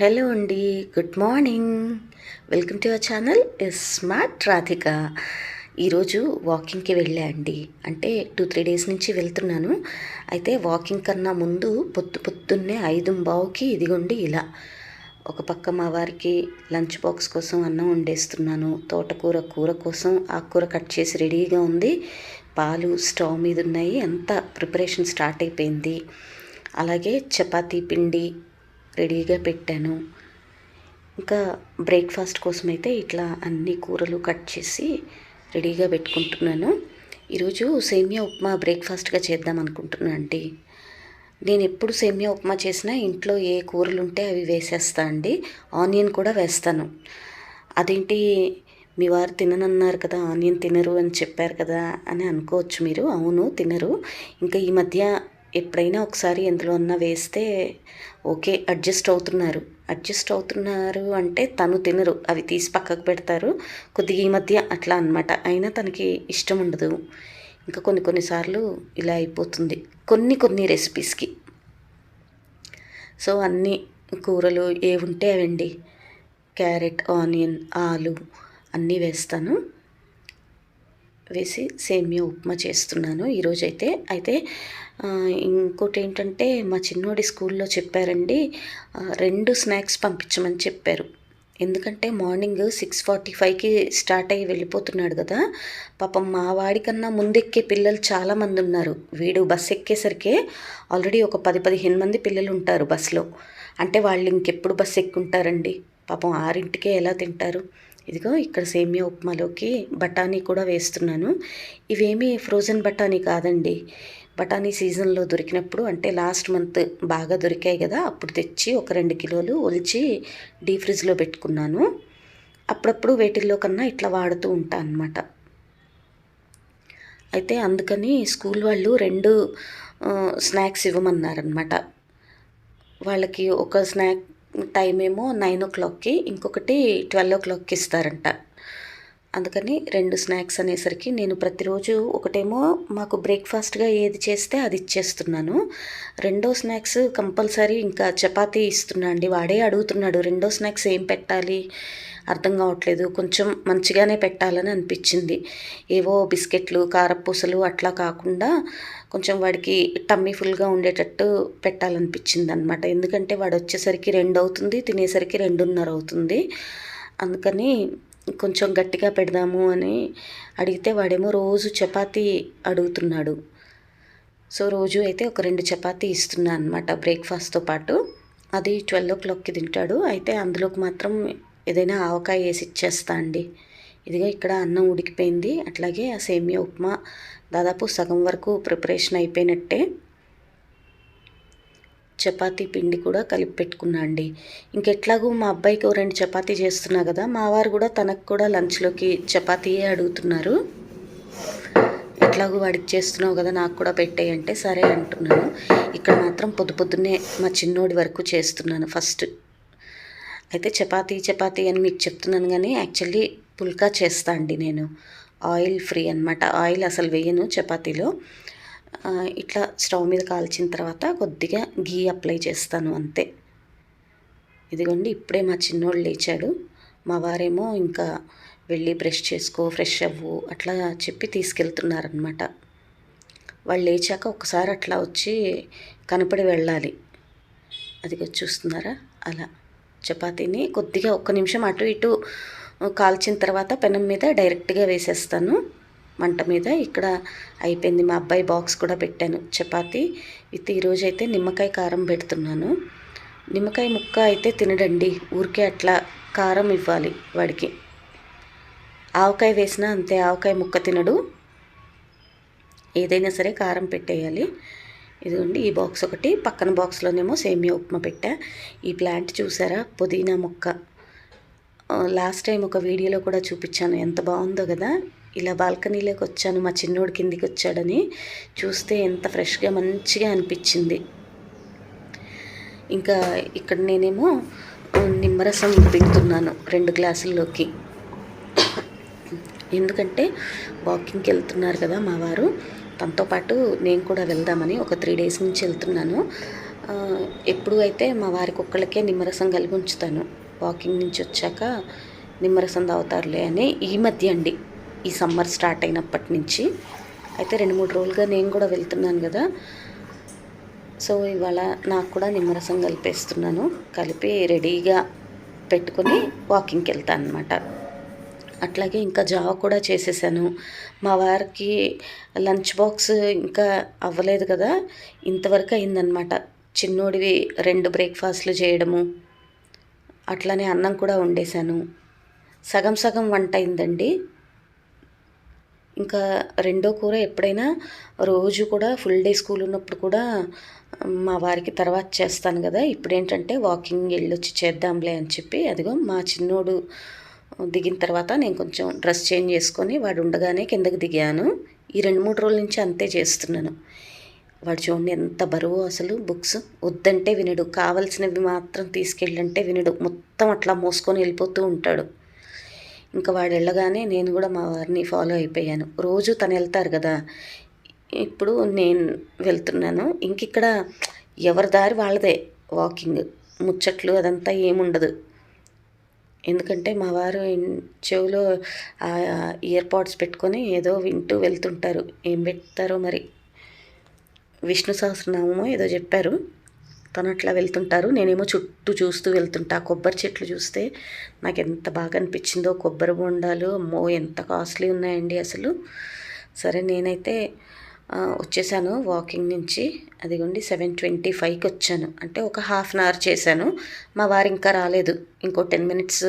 Hello అండి good morning. Welcome to our channel smart Radhika. ఈరోజు వాకింగ్కి వెళ్ళా అండి. అంటే టూ త్రీ డేస్ నుంచి వెళ్తున్నాను. అయితే వాకింగ్ కన్నా ముందు పొద్దు పొద్దున్నే ఐదు బావుకి ఇదిగోండి ఇలా. ఒక పక్క మా వారికి లంచ్ బాక్స్ కోసం అన్నం వండేస్తున్నాను. తోటకూర కూర కోసం ఆకుకూర కట్ చేసి రెడీగా ఉంది. పాలు స్టవ్ మీద ఉన్నాయి అంతా ప్రిపరేషన్ స్టార్ట్ అయిపోయింది. అలాగే చపాతీ పిండి రెడీగా పెట్టాను. ఇంకా బ్రేక్ఫాస్ట్ కోసం అయితే ఇట్లా అన్ని కూరలు కట్ చేసి రెడీగా పెట్టుకుంటున్నాను. ఈరోజు సేమియా ఉప్మా బ్రేక్ఫాస్ట్గా చేద్దాం అనుకుంటున్నాను అండి. నేను ఎప్పుడు సేమియా ఉప్మా చేసినా ఇంట్లో ఏ కూరలు ఉంటే అవి వేసేస్తా అండి. ఆనియన్ కూడా వేస్తాను. అదేంటి మీ వారు తిననన్నారు కదా ఆనియన్ తినరు అని చెప్పారు కదా అని అనుకోవచ్చు మీరు. అవును తినరు. ఇంకా ఈ మధ్య ఎప్పుడైనా ఒకసారి ఎందులో అన్నా వేస్తే ఓకే అడ్జస్ట్ అవుతున్నారు. అడ్జస్ట్ అవుతున్నారు అంటే తను తినరు. అవి తీసి పక్కకు పెడతారు. కొద్దిగా ఈ మధ్య అట్లా అనమాట అయినా తనకి ఇష్టం ఉండదు. ఇంకా కొన్ని కొన్నిసార్లు ఇలా అయిపోతుంది. కొన్ని కొన్ని రెసిపీస్కి. సో అన్ని కూరలు ఏ ఉంటే అవండి. క్యారెట్ ఆనియన్ ఆలు అన్నీ వేస్తాను. వేసి సేమియా ఉప్మా చేస్తున్నాను. ఈరోజైతే అయితే ఇంకోటి ఏంటంటే మా చిన్నోడి స్కూల్లో చెప్పారండి రెండు స్నాక్స్ పంపించమని చెప్పారు. ఎందుకంటే మార్నింగ్ సిక్స్ ఫార్టీ ఫైవ్కి స్టార్ట్ అయ్యి వెళ్ళిపోతున్నాడు కదా. పాపం మా వాడికన్నా ముందెక్కే పిల్లలు చాలామంది ఉన్నారు. వీడు బస్ ఎక్కేసరికి ఆల్రెడీ ఒక పది పదిహేను మంది పిల్లలు ఉంటారు బస్సులో. అంటే వాళ్ళు ఇంకెప్పుడు బస్సు ఎక్కుంటారండి? పాపం ఆరింటికే ఎలా తింటారు? ఇదిగో ఇక్కడ సేమియా ఉప్మాలోకి బఠానీ కూడా వేస్తున్నాను. ఇవేమీ ఫ్రోజన్ బఠానీ కాదండి. బఠానీ సీజన్లో దొరికినప్పుడు అంటే లాస్ట్ మంత్ బాగా దొరికాయి కదా అప్పుడు తెచ్చి ఒక రెండు కిలోలు ఒలిచి డీ ఫ్రిడ్జ్లో పెట్టుకున్నాను. అప్పుడప్పుడు వేటిల్లో కన్నా ఇట్లా వాడుతూ ఉంటాను అనమాట అయితే అందుకని స్కూల్ వాళ్ళు రెండు స్నాక్స్ ఇవ్వమన్నారనమాట వాళ్ళకి ఒక స్నాక్ టైం ఏమో నైన్ ఓ క్లాక్కి ఇంకొకటి ట్వెల్వ్ ఓ క్లాక్కి ఇస్తారంట. అందుకని రెండు స్నాక్స్ అనేసరికి నేను ప్రతిరోజు ఒకటేమో మాకు బ్రేక్ఫాస్ట్గా ఏది చేస్తే అది ఇచ్చేస్తున్నాను. రెండో స్నాక్స్ కంపల్సరీ ఇంకా చపాతీ ఇస్తున్నా అండి. వాడే అడుగుతున్నాడు రెండో స్నాక్స్ ఏం పెట్టాలి? అర్థం కావట్లేదు. కొంచెం మంచిగానే పెట్టాలని అనిపించింది. ఏవో బిస్కెట్లు కారపూసలు అట్లా కాకుండా కొంచెం వాడికి టమ్మీ ఫుల్గా ఉండేటట్టు పెట్టాలనిపించింది అనమాట ఎందుకంటే వాడు వచ్చేసరికి రెండు అవుతుంది తినేసరికి రెండున్నర అవుతుంది అందుకని కొంచెం గట్టిగా పెడదాము అని అడిగితే వాడేమో రోజు చపాతీ అడుగుతున్నాడు. సో రోజు అయితే ఒక రెండు చపాతీ ఇస్తున్నా అనమాట బ్రేక్ఫాస్ట్తో పాటు. అది ట్వెల్వ్ ఓ క్లాక్కి తింటాడు. అయితే అందులోకి మాత్రం ఏదైనా ఆవకాయ వేసి ఇచ్చేస్తా అండి. ఇదిగో ఇక్కడ అన్నం ఉడికిపోయింది. అట్లాగే ఆ సేమియా ఉప్మా దాదాపు సగం వరకు ప్రిపరేషన్ అయిపోయినట్టే. చపాతీ పిండి కూడా కలిపి పెట్టుకున్నా అండి. ఇంకెట్లాగూ మా అబ్బాయికి రెండు చపాతీ చేస్తున్నా కదా మా వారు కూడా తనకు కూడా లంచ్లోకి చపాతీయే అడుగుతున్నారు. ఎట్లాగూ వాడికి చేస్తున్నావు కదా నాకు కూడా పెట్టేయంటే సరే అంటున్నాను. ఇక్కడ మాత్రం పొద్దు పొద్దున్నే మా చిన్నోడి వరకు చేస్తున్నాను ఫస్ట్. అయితే చపాతీ చపాతీ అని మీకు చెప్తున్నాను కానీ యాక్చువల్లీ పుల్కా చేస్తా అండి నేను. ఆయిల్ ఫ్రీ అనమాట ఆయిల్ అసలు వేయను చపాతీలో. ఇట్లా స్టవ్ మీద కాల్చిన తర్వాత కొద్దిగా గీ అప్లై చేస్తాను అంతే. ఇదిగోండి ఇప్పుడే మా చిన్నోడు లేచాడు. మా వారేమో ఇంకా వెళ్ళి బ్రష్ చేసుకో ఫ్రెష్ అవ్వు అట్లా చెప్పి తీసుకెళ్తున్నారనమాట వాళ్ళు లేచాక ఒకసారి అట్లా వచ్చి కనపడి వెళ్ళాలి. అది చూస్తున్నారా? అలా. చపాతీని కొద్దిగా ఒక్క నిమిషం అటు ఇటు కాల్చిన తర్వాత పెనం మీద డైరెక్ట్గా వేసేస్తాను. మంట మీద ఇక్కడ అయిపోయింది. మా అబ్బాయి బాక్స్ కూడా పెట్టాను. చపాతి. విత్ ఈరోజు అయితే నిమ్మకాయ కారం పెడుతున్నాను. నిమ్మకాయ ముక్క అయితే తినడండి. ఊరికే అట్లా కారం ఇవ్వాలి వాడికి. ఆవకాయ వేసినా అంతే. ఆవకాయ ముక్క తినడు. ఏదైనా సరే కారం పెట్టేయాలి. ఇదిగోండి ఈ బాక్స్ ఒకటి. పక్కన బాక్స్లోనేమో సేమియా ఉప్మా పెట్టా. ఈ ప్లాంట్ చూసారా? పుదీనా మొక్క. లాస్ట్ టైం ఒక వీడియోలో కూడా చూపించాను. ఎంత బాగుందో కదా? ఇలా బాల్కనీలోకి వచ్చాను మా చిన్నోడు కిందికి వచ్చాడని చూస్తే ఎంత ఫ్రెష్గా మంచిగా అనిపించింది. ఇంకా ఇక్కడ నేనేమో నిమ్మరసం దింపుతున్నాను రెండు గ్లాసుల్లోకి. ఎందుకంటే వాకింగ్కి వెళ్తున్నారు కదా మా వారు తనతో పాటు నేను కూడా వెళ్దామని ఒక త్రీ డేస్ నుంచి వెళ్తున్నాను. ఎప్పుడు అయితే మా వారికి ఒక్కళ్ళకే నిమ్మరసం కలిపి ఉంచుతాను. వాకింగ్ నుంచి వచ్చాక నిమ్మరసం తాగుతారులే అని ఈ మధ్య అండి. ఈ సమ్మర్ స్టార్ట్ అయినప్పటి నుంచి. అయితే రెండు మూడు రోజులుగా నేను కూడా వెళ్తున్నాను కదా. సో ఇవాళ నాకు కూడా నిమ్మరసం కలిపేస్తున్నాను. కలిపి రెడీగా పెట్టుకొని వాకింగ్కి వెళ్తాను అనమాట అట్లాగే ఇంకా జావ కూడా చేసేసాను. మా వారికి లంచ్ బాక్స్ ఇంకా అవ్వలేదు కదా. ఇంతవరకు అయిందనమాట చిన్నోడివి రెండు బ్రేక్ఫాస్ట్లు చేయడము. అట్లానే అన్నం కూడా వండేశాను. సగం సగం వంట అయిందండి. ఇంకా రెండో కూర ఎప్పుడైనా రోజు కూడా ఫుల్ డే స్కూల్ ఉన్నప్పుడు కూడా మా వారికి తర్వాత చేస్తాను కదా. ఇప్పుడు ఏంటంటే వాకింగ్ వెళ్ళొచ్చి చేద్దాంలే అని చెప్పి అదిగో మా చిన్నోడు దిగిన తర్వాత నేను కొంచెం డ్రెస్ చేంజ్ చేసుకొని వాడు ఉండగానే కిందకి దిగాను. ఈ రెండు మూడు రోజుల నుంచి అంతే చేస్తున్నాను. వాడు చూడండి ఎంత బరువు అసలు. బుక్స్ వద్దంటే వినడు. కావలసినవి మాత్రం తీసుకెళ్ళంటే వినడు. మొత్తం అట్లా మోసుకొని వెళ్ళిపోతూ ఉంటాడు. ఇంకా వాడు వెళ్ళగానే నేను కూడా మా వారిని ఫాలో అయిపోయాను. రోజు తను వెళ్తారు కదా. ఇప్పుడు నేను వెళ్తున్నాను. ఇంక ఇక్కడ ఎవరి దారి వాళ్ళదే. వాకింగ్ ముచ్చట్లు అదంతా ఏముండదు. ఎందుకంటే మా వారు చెవులో చెవిలో ఇయర్ పాడ్స్ పెట్టుకొని ఏదో వింటూ వెళ్తుంటారు. ఏం పెడతారో మరి. విష్ణు సహస్రనామమో ఏదో చెప్పారు. తను అట్లా వెళ్తుంటారు. నేనేమో చుట్టూ చూస్తూ వెళ్తుంటా. కొబ్బరి చెట్లు చూస్తే నాకు ఎంత బాగా అనిపించిందో కొబ్బరి బొండాలు అమ్మో ఎంత కాస్ట్లీ ఉన్నాయండి అసలు. సరే నేనైతే వచ్చేసాను వాకింగ్ నుంచి. అదిగోండి సెవెన్ ట్వంటీ ఫైవ్కి వచ్చాను. అంటే ఒక హాఫ్ అన్ అవర్ చేశాను. మా వారు ఇంకా రాలేదు. ఇంకో టెన్ మినిట్స్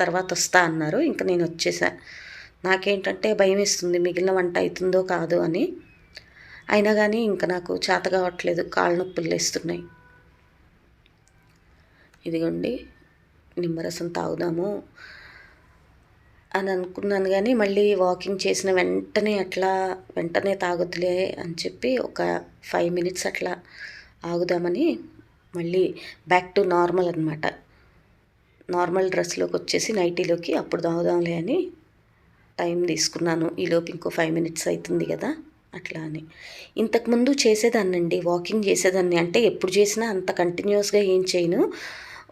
తర్వాత వస్తా అన్నారు. ఇంకా నేను వచ్చేసా. నాకేంటంటే భయం వేస్తుంది. మిగిలిన వంట అవుతుందో కాదు అని. అయినా కానీ ఇంకా నాకు చేత కావట్లేదు. కాళ్ళ నొప్పులు లేస్తున్నాయి. ఇదిగోండి నిమ్మరసం తాగుదాము అని అనుకున్నాను కానీ మళ్ళీ వాకింగ్ చేసిన వెంటనే అట్లా వెంటనే తాగొద్దులే అని చెప్పి ఒక ఫైవ్ మినిట్స్ అట్లా ఆగుదామని మళ్ళీ బ్యాక్ టు నార్మల్ అనమాట నార్మల్ డ్రెస్లోకి వచ్చేసి నైటీలోకి అప్పుడు తాగుదాంలే అని టైం తీసుకున్నాను. ఈలోపు ఇంకో ఫైవ్ మినిట్స్ అవుతుంది కదా అట్లా అని. ఇంతకుముందు చేసేదాన్నండి వాకింగ్ చేసేదాన్ని. అంటే ఎప్పుడు చేసినా అంత కంటిన్యూస్గా ఏం చేయను.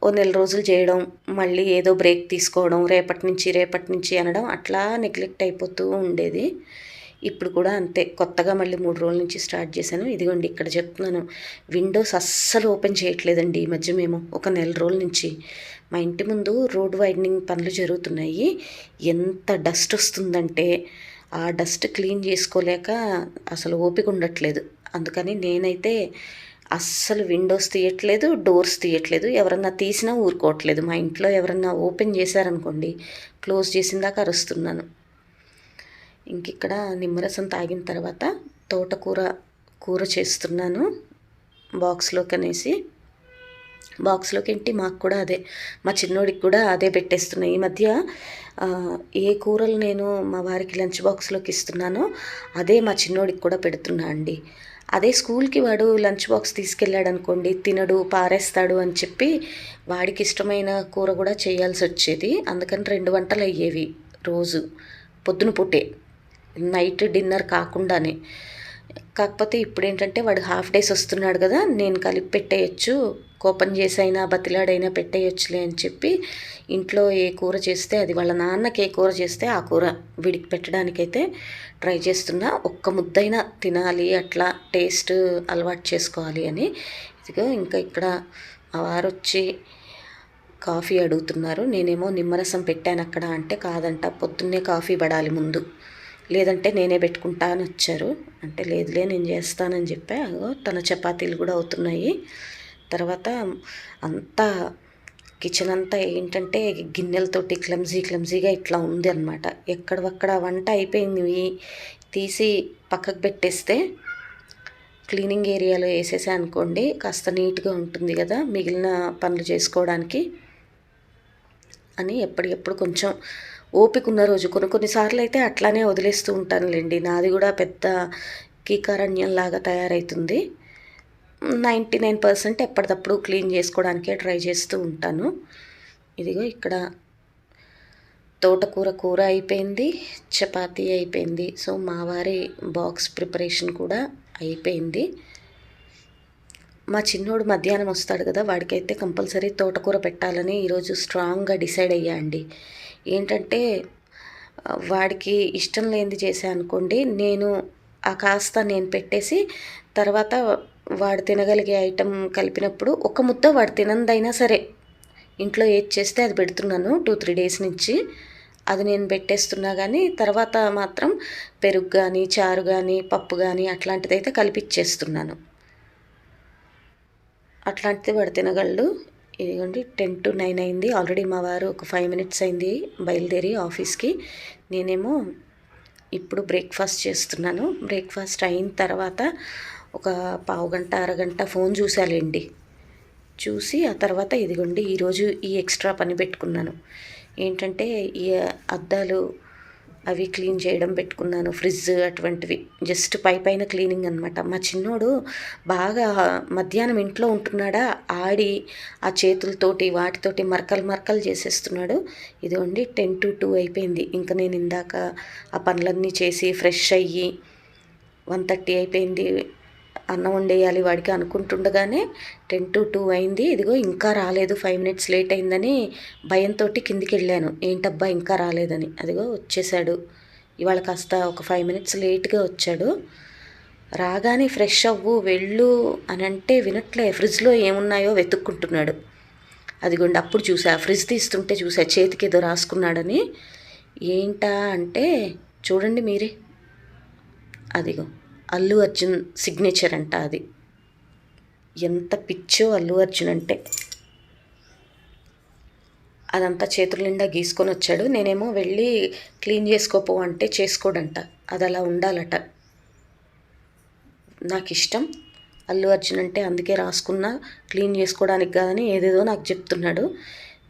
ఓ నెల రోజులు చేయడం మళ్ళీ ఏదో బ్రేక్ తీసుకోవడం రేపటి నుంచి రేపటి నుంచి అనడం అట్లా నెగ్లెక్ట్ అయిపోతూ ఉండేది. ఇప్పుడు కూడా అంతే. కొత్తగా మళ్ళీ మూడు రోజుల నుంచి స్టార్ట్ చేశాను. ఇదిగోండి ఇక్కడ చెప్తున్నాను. విండోస్ అస్సలు ఓపెన్ చేయట్లేదండి ఈ మధ్య మేము. ఒక నెల రోజుల నుంచి. మా ఇంటి ముందు రోడ్ వైడనింగ్ పనులు జరుగుతున్నాయి. ఎంత డస్ట్ వస్తుందంటే ఆ డస్ట్ క్లీన్ చేసుకోలేక అసలు ఓపిక ఉండట్లేదు. అందుకని నేనైతే అస్సలు విండోస్ తీయట్లేదు డోర్స్ తీయట్లేదు. ఎవరన్నా తీసినా ఊరుకోవట్లేదు. మా ఇంట్లో ఎవరన్నా ఓపెన్ చేశారనుకోండి క్లోజ్ చేసిన దాకా అరుస్తున్నాను. ఇంక ఇక్కడ నిమ్మరసం తాగిన తర్వాత తోటకూర కూర చేస్తున్నాను. బాక్స్లోకి అనేసి బాక్స్లోకి ఏంటి మాకు కూడా అదే. మా చిన్నోడికి కూడా అదే పెట్టేస్తున్నాయి ఈ మధ్య ఏ కూరలు నేను మా వారికి లంచ్ బాక్స్లోకి ఇస్తున్నానో అదే మా చిన్నోడికి కూడా పెడుతున్నా అండి. అదే స్కూల్కి వాడు లంచ్ బాక్స్ తీసుకెళ్ళాడు అనుకోండి తినడు పారేస్తాడు అని చెప్పి వాడికి ఇష్టమైన కూర కూడా చేయాల్సి వచ్చేది. అందుకని రెండు వంటలు అయ్యేవి రోజు పొద్దున పూటే. నైట్ డిన్నర్ కాకుండానే. కాకపోతే ఇప్పుడు ఏంటంటే వాడు హాఫ్ డేస్ వస్తున్నాడు కదా నేను కలిపి పెట్టేయచ్చు. కోపం చేసైనా బతిలాడైనా పెట్టేయచ్చులే అని చెప్పి ఇంట్లో ఏ కూర చేస్తే అది వాళ్ళ నాన్నకి ఏ కూర చేస్తే ఆ కూర విడికి పెట్టడానికైతే ట్రై చేస్తున్నా. ఒక్క ముద్దైనా తినాలి అట్లా టేస్ట్ అలవాటు చేసుకోవాలి అని. ఇదిగో ఇంకా ఇక్కడ మా వారు వచ్చి కాఫీ అడుగుతున్నారు. నేనేమో నిమ్మరసం పెట్టాను అక్కడ అంటే కాదంట పొద్దున్నే కాఫీ పడాలి ముందు. లేదంటే నేనే పెట్టుకుంటా అని వచ్చారు. అంటే లేదులే నేను చేస్తానని చెప్పా. అగో తన చపాతీలు కూడా అవుతున్నాయి. తర్వాత అంతా కిచెన్ అంతా ఏంటంటే గిన్నెలతోటి క్లమ్జీ క్లమ్జీగా ఇట్లా ఉంది అనమాట ఎక్కడవక్కడ వంట అయిపోయింది. తీసి పక్కకు పెట్టేస్తే క్లీనింగ్ ఏరియాలో వేసేసా అనుకోండి కాస్త నీట్గా ఉంటుంది కదా మిగిలిన పనులు చేసుకోవడానికి అని ఎప్పటికెప్పుడు కొంచెం ఓపిక ఉన్న రోజు. కొన్ని కొన్నిసార్లు అయితే అట్లానే వదిలేస్తూ ఉంటానులేండి. నాది కూడా పెద్ద కీకారణ్యంలాగా తయారవుతుంది నైంటీ నైన్ పర్సెంట్ ఎప్పటికప్పుడు క్లీన్ చేసుకోవడానికే ట్రై చేస్తూ ఉంటాను. ఇదిగో ఇక్కడ తోటకూర కూర అయిపోయింది చపాతీ అయిపోయింది. సో మా వారి బాక్స్ ప్రిపరేషన్ కూడా అయిపోయింది. మా చిన్నోడు మధ్యాహ్నం వస్తాడు కదా వాడికైతే కంపల్సరీ తోటకూర పెట్టాలని ఈరోజు స్ట్రాంగ్గా డిసైడ్ అయ్యా అండి. ఏంటంటే వాడికి ఇష్టం లేనిది చేసా అనుకోండి నేను ఆ కాస్త నేను పెట్టేసి తర్వాత వాడు తినగలిగే ఐటెం కలిపినప్పుడు ఒక ముద్ద వాడు తినందైనా సరే ఇంట్లో ఏది చేస్తే అది పెడుతున్నాను టూ త్రీ డేస్ నుంచి. అది నేను పెట్టేస్తున్నా కానీ తర్వాత మాత్రం పెరుగు కానీ చారు కానీ పప్పు కానీ అట్లాంటిది అయితే కలిపిచ్చేస్తున్నాను. అట్లాంటిది వాడు తినగలడు. ఇదిగోండి టెన్ టు నైన్ అయింది. ఆల్రెడీ మా వారు ఒక ఫైవ్ మినిట్స్ అయింది బయలుదేరి ఆఫీస్కి. నేనేమో ఇప్పుడు బ్రేక్ఫాస్ట్ చేస్తున్నాను. బ్రేక్ఫాస్ట్ అయిన తర్వాత ఒక పావు గంట అరగంట ఫోన్ చూసాలండి చూసి ఆ తర్వాత ఇదిగోండి ఈరోజు ఈ ఎక్స్ట్రా పని పెట్టుకున్నాను. ఏంటంటే ఈ అద్దాలు అవి క్లీన్ చేయడం పెట్టుకున్నాను ఫ్రిడ్జ్ అటువంటివి. జస్ట్ పై పైన క్లీనింగ్ అనమాట మా చిన్నోడు బాగా మధ్యాహ్నం ఇంట్లో ఉంటున్నాడా ఆడి ఆ చేతులతోటి వాటితోటి మరకలు మరకలు చేసేస్తున్నాడు. ఇదిగోండి టెన్ టు టూ అయిపోయింది. ఇంకా నేను ఇందాక ఆ పనులన్నీ చేసి ఫ్రెష్ అయ్యి వన్ థర్టీ అయిపోయింది. అన్నం వండేయాలి వాడికి అనుకుంటుండగానే టెన్ టు టూ అయింది. ఇదిగో ఇంకా రాలేదు. ఫైవ్ మినిట్స్ లేట్ అయిందని భయంతో కిందికి వెళ్ళాను ఏంటబ్బా ఇంకా రాలేదని. అదిగో వచ్చేసాడు. ఇవాళ కాస్త ఒక ఫైవ్ మినిట్స్ లేట్గా వచ్చాడు. రాగానే ఫ్రెష్ అవ్వు వెళ్ళు అని అంటే వినట్లే. ఫ్రిడ్జ్లో ఏమున్నాయో వెతుక్కుంటున్నాడు. అదిగోండి అప్పుడు చూసా. ఫ్రిడ్జ్ తీస్తుంటే చూసా. చేతికి ఏదో రాసుకున్నాడని. ఏంటా అంటే చూడండి మీరే. అదిగో. అల్లు అర్జున్ సిగ్నేచర్ అంట అది. ఎంత పిచ్చో అల్లు అర్జున్ అంటే. అదంతా చేతుల నిండా గీసుకొని వచ్చాడు. నేనేమో వెళ్ళి క్లీన్ చేసుకోపో అంటే చేసుకోడంట. అది అలా ఉండాలట. నాకు ఇష్టం అల్లు అర్జున్ అంటే అందుకే రాసుకున్నా క్లీన్ చేసుకోవడానికి కాదని ఏదేదో నాకు చెప్తున్నాడు.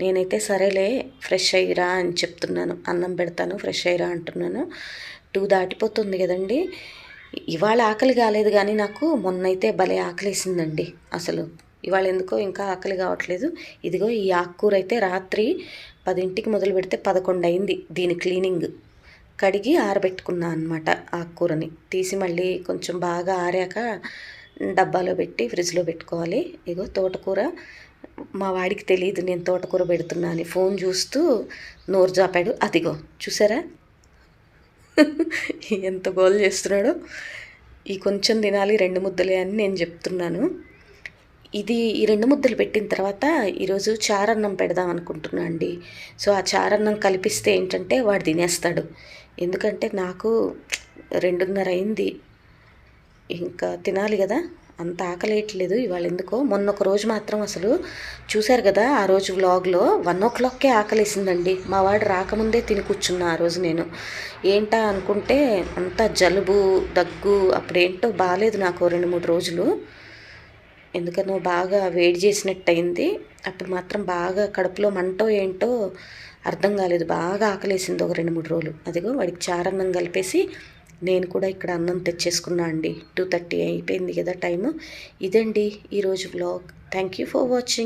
నేనైతే సరేలే ఫ్రెష్ అయ్యిరా అని చెప్తున్నాను. అన్నం పెడతాను ఫ్రెష్ అయ్యిరా అంటున్నాను. టూ దాటిపోతుంది కదండి. ఇవాళ ఆకలి కాలేదు కానీ నాకు మొన్నైతే భలే ఆకలేసిందండి. అసలు ఇవాళ ఎందుకో ఇంకా ఆకలి కావట్లేదు. ఇదిగో ఈ ఆకుకూర అయితే రాత్రి పదింటికి మొదలు పెడితే పదకొండు అయింది దీని క్లీనింగ్. కడిగి ఆరబెట్టుకున్నా అనమాట ఆకుకూరని. తీసి మళ్ళీ కొంచెం బాగా ఆరాక డబ్బాలో పెట్టి ఫ్రిడ్జ్లో పెట్టుకోవాలి. ఇగో తోటకూర. మా వాడికి తెలియదు నేను తోటకూర పెడుతున్నా అని. ఫోన్ చూస్తూ నోరు జాపాడు. అదిగో చూసారా? ఎంత గోల్ చేస్తున్నాడో. ఈ కొంచెం తినాలి రెండు ముద్దలే అని నేను చెప్తున్నాను. ఇది ఈ రెండు ముద్దలు పెట్టిన తర్వాత ఈరోజు చారన్నం పెడదాం అనుకుంటున్నా అండి. సో ఆ చారన్నం కలిపిస్తే ఏంటంటే వాడు తినేస్తాడు. ఎందుకంటే నాకు రెండున్నర అయింది. ఇంకా తినాలి కదా. అంత ఆకలేయట్లేదు. ఇవాళ ఎందుకో? మొన్న ఒక రోజు మాత్రం అసలు చూశారు కదా ఆ రోజు వ్లాగ్లో వన్ ఓ క్లాక్కే ఆకలేసిందండి. మా వాడు రాకముందే తిని కూర్చున్నా ఆ రోజు నేను. ఏంటా అనుకుంటే అంత జలుబు దగ్గు అప్పుడేంటో బాగాలేదు నాకు రెండు మూడు రోజులు. ఎందుకనో బాగా వేడి చేసినట్టు అయింది అప్పుడు మాత్రం బాగా కడుపులో మంటో ఏంటో అర్థం కాలేదు. బాగా ఆకలేసింది ఒక రెండు మూడు రోజులు. అదిగో వాడికి చారన్నం కలిపేసి నేను కూడా ఇక్కడ అన్నం తెచ్చేసుకున్నా అండి. టూ థర్టీ అయిపోయింది కదా టైము. ఇదండి ఈరోజు blog thank you for watching